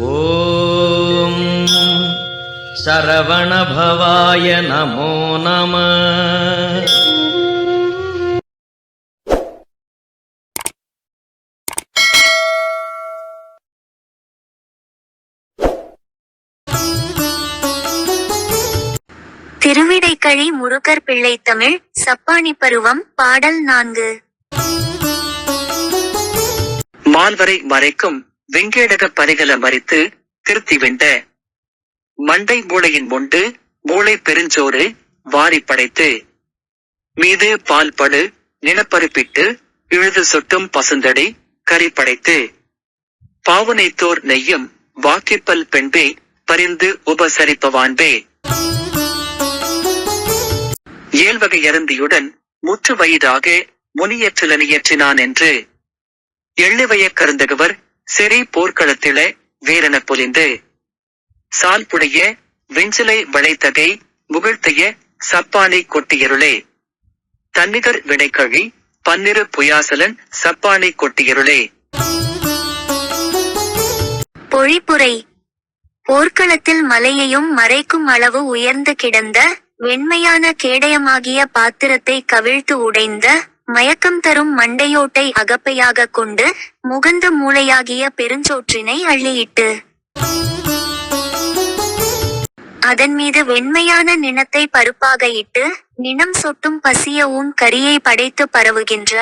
ஓம். சரவணபவாய நமோ நம. திருவிடைக்கழி முருகர் பிள்ளை தமிழ் சப்பானி பருவம் பாடல் நான்கு. மால்வரை வரைக்கும் வெங்கேடக பரிகல மறித்து திருத்தி வெண்ட மண்டை மூளையின் ஒன்று மூளை பெருஞ்சோறு வாரி படைத்து மீது பால் படு நினப்பருப்பிட்டு இழுது சொட்டும் பசுந்தடி கறி படைத்து பாவனைத்தோர் நெய்யும் வாக்கிப்பல் பெண்பே பரிந்து உபசரிப்பவான்பே. ஏழ்வகை அருந்தியுடன் முற்று வயிறாக முனியற்றிலனியற்றினான் என்று எள்ளுவைய கருந்தகவர் சிறை போர்க்களத்தில வீரன பொலிந்து. சால்புடைய வெஞ்சிலை வளைத்தகை முகிழ்த்தைய சப்பானை கொட்டியருளே. தன்னிகர் வினைக்கழி பன்னிரு புயாசலன் சப்பானை கொட்டியருளே. பொழிப்புரை. போர்க்களத்தில் மலையையும் மறைக்கும் அளவு உயர்ந்து கிடந்த வெண்மையான கேடயமாகிய பாத்திரத்தை கவிழ்த்து உடைந்த மயக்கம் தரும் மண்டையோட்டை அகப்பையாக கொண்டு முகந்த மூளையாகிய பெருஞ்சோற்றினை அள்ளியிட்டு. அதன் மீது வெண்மையான நிணத்தை பருப்பாக இட்டு நினம் சொட்டும் பசிய ஊன் கரியை படைத்து பரவுகின்ற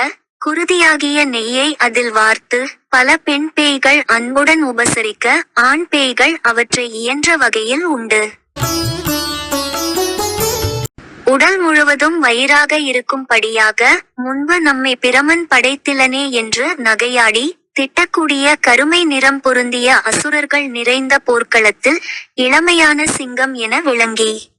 குருதியாகிய நெய்யை அதில் வார்த்து பல பெண் பேய்கள் அன்புடன் உபசரிக்க ஆண் பேய்கள் அவற்றை இயன்ற வகையில் உண்டு. உடல் முழுவதும் வயிறாக இருக்கும்படியாக முன்பு நம்மை பிரமன் படைத்திலனே என்று நகையாடி திட்டக்கூடிய கருமை நிறம் பொருந்திய அசுரர்கள் நிறைந்த போர்க்களத்தில் இளமையான சிங்கம் என விளங்கி.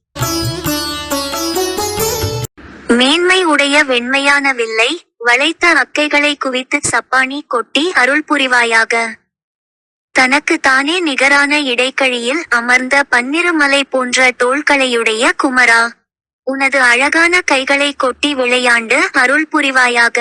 மேன்மை உடைய வெண்மையான வில்லை வளைத்த அக்கைகளை குவித்து சப்பானி கொட்டி அருள் புரிவாயாக. தனக்கு தானே நிகரான இடைக்கழியில் அமர்ந்த பன்னிருமலை போன்ற தோள்களையுடைய குமரா. உனது அழகான கைகளை கொட்டி விளையாண்டு அருள் புரிவாயாக.